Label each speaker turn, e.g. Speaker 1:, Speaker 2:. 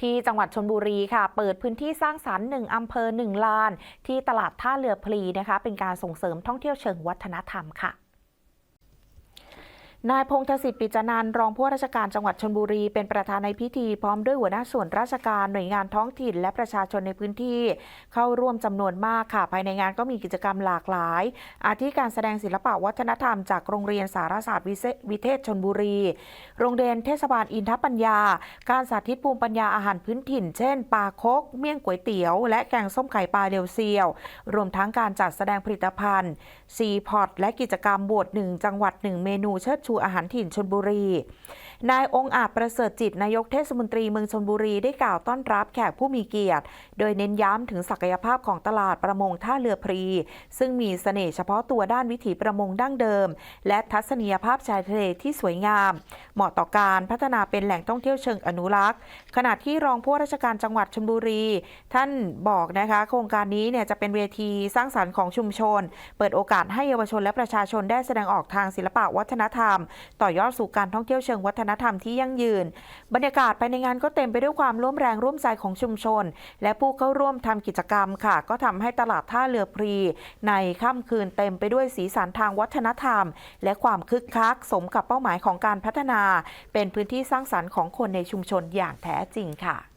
Speaker 1: ที่จังหวัดชนบุรีค่ะ เปิดพื้นที่สร้างสรรค์หนึ่งอำเภอหนึ่งลาน ที่ตลาดท่าเรือพลีนะคะ เป็นการส่งเสริมท่องเที่ยวเชิงวัฒนธรรมค่ะ นายพงศสิทธิ์ปิจนันท์รองผู้ว่าราชการจังหวัดชนบุรี เป็นประธานในพิธีพร้อมด้วยหัวหน้าส่วนราชการหน่วยงานท้องถิ่น และประชาชนในพื้นที่ เข้าร่วมจำนวนมากค่ะ ภายในงานก็มีกิจกรรมหลากหลาย อาทิการแสดงศิลปะวัฒนธรรมจากโรงเรียนสารศาสตร์วิเศษวิเทศชนบุรี โรงเรียนเทศบาลอินทปัญญา การสาธิตภูมิปัญญาอาหารพื้นถิ่น เช่นปลาคก เมี่ยงก๋วยเตี๋ยว และแกงส้มไข่ปลาเดียวเซียว รวมทั้งการจัดแสดงผลิตภัณฑ์ซีพอตและกิจกรรมบวชหนึ่งจังหวัดหนึ่งเมนูเชิดชููอาหารถิ่นชนบุรี นายองค์อาจประเสริฐจิตนายกเทศมนตรีเมืองชนบุรีได้กล่าวต้อนรับแขกผู้มีเกียรติ โดยเน้นย้ำถึงศักยภาพของตลาดประมงท่าเรือพรี ซึ่งมีเสน่ห์เฉพาะตัวด้านวิถีประมงดั้งเดิม และทัศนียภาพชายทะเลที่สวยงาม เหมาะต่อการพัฒนาเป็นแหล่งท่องเที่ยวเชิงอนุรักษ์ ขณะที่รองผู้ราชการจังหวัดชลบุรี ท่านบอกนะคะโครงการนี้เนี่ยจะเป็นเวทีสร้างสรรค์ของชุมชน เปิดโอกาสให้เยาวชนและประชาชนได้แสดงออกทางศิลปะวัฒนธรรม ต่อยอดสู่การท่องเที่ยวเชิงวัฒนธรรมที่ยั่งยืน บรรยากาศภายในงานก็เต็มไปด้วยความร่วมแรงร่วมใจของชุมชน และผู้เข้าร่วมทำกิจกรรมค่ะ ก็ทำให้ตลาดท่าเรือพรี ในค่ำคืนเต็มไปด้วยสีสันทางวัฒนธรรม และความคึกคักสมกับเป้าหมายของการพัฒนา เป็นพื้นที่สร้างสรรค์ของคนในชุมชนอย่างแท้จริงค่ะ